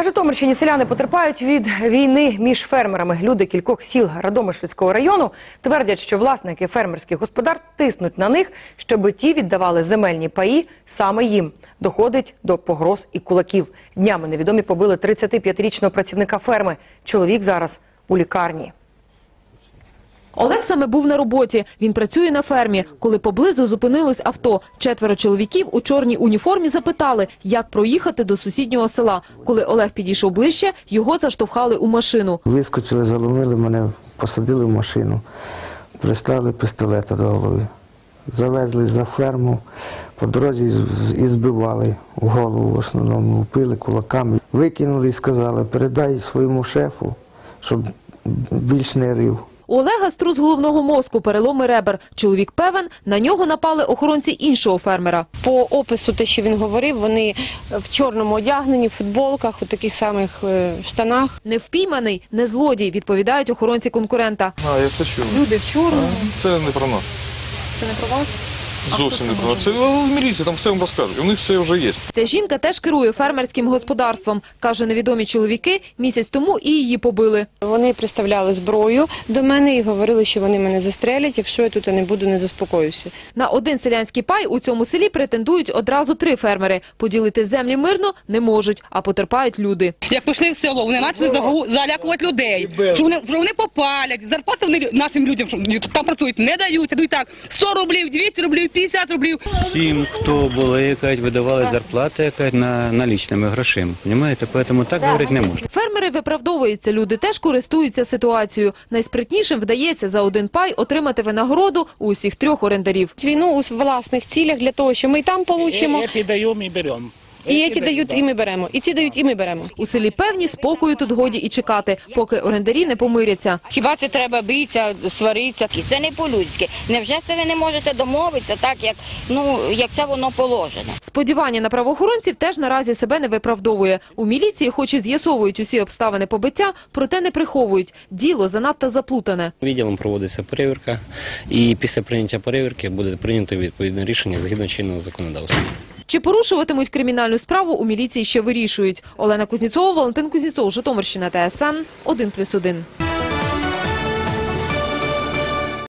На Житомирщині селяни потерпають від війни між фермерами. Люди кількох сіл Радомишльського району твердять, що власники фермерських господарств тиснуть на них, щоб ті віддавали земельні паї саме їм. Доходить до погроз і кулаків. Днями невідомі побили 35-річного працівника ферми. Чоловік зараз у лікарні. Олег саме був на роботі. Він працює на фермі. Коли поблизу зупинилось авто, четверо чоловіків у чорній уніформі запитали, як проїхати до сусіднього села. Коли Олег підійшов ближче, його заштовхали у машину. Вискочили, заломили мене, посадили в машину, приставили пістолета до голови. Завезли за ферму, по дорозі і збивали в голову в основному, впили кулаками. Викинули і сказали, передай своєму шефу, щоб більш не рив. У Олега струс головного мозку, переломи ребер. Чоловік певен, на нього напали охоронці іншого фермера. По опису, те, що він говорив, вони в чорному одягнені, в футболках, у таких самих е, штанах. Не впійманий, не злодій, відповідають охоронці конкурента. А, я все чув. Люди в чорному. Це не про нас. Це не про вас? Зовсім не про. Це в міліції, там все вам розкажуть. У них все вже є. Ця жінка теж керує фермерським господарством. Каже, невідомі чоловіки місяць тому і її побили. Вони приставляли зброю до мене і говорили, що вони мене застрелять, якщо я тут не буду, не заспокоюся. На один селянський пай у цьому селі претендують одразу три фермери. Поділити землі мирно не можуть, а потерпають люди. Як пішли в село, вони почали загу- залякувати людей, що вони, що вони попалять, зарплати вони лю- нашим людям, що там працюють, не дають, дають так, 100 рублів, 200 рублів, 50 рублів. Всім, хто були, якась видавали зарплати якась на налічними грошима. Понимаєте? Поэтому так говорити не можна. Фермери виправдовуються, люди теж користуються ситуацією. Найспритнішим вдається за один пай отримати винагороду у усіх трьох орендарів. Війну у власних цілях для того, що ми і там получимо, і берем. і ці дають, і ми беремо, і ці дають, і ми беремо. У селі певні спокою тут годі і чекати, поки орендарі не помиряться. Хіба це треба битися, сваритися? Це не по-людськи. Невже це ви не можете домовитися так, як, ну, як це воно положено? Сподівання на правоохоронців теж наразі себе не виправдовує. У міліції хоч і з'ясовують усі обставини побиття, проте не приховують. Діло занадто заплутане. Відділом проводиться перевірка, і після прийняття перевірки буде прийнято відповідне рішення згідно чинного законодавства. Чи порушуватимуть кримінальну справу у міліції ще вирішують. Олена Кузніцова, Валентин Кузніцов, Житомирщина, ТСН 1+,1.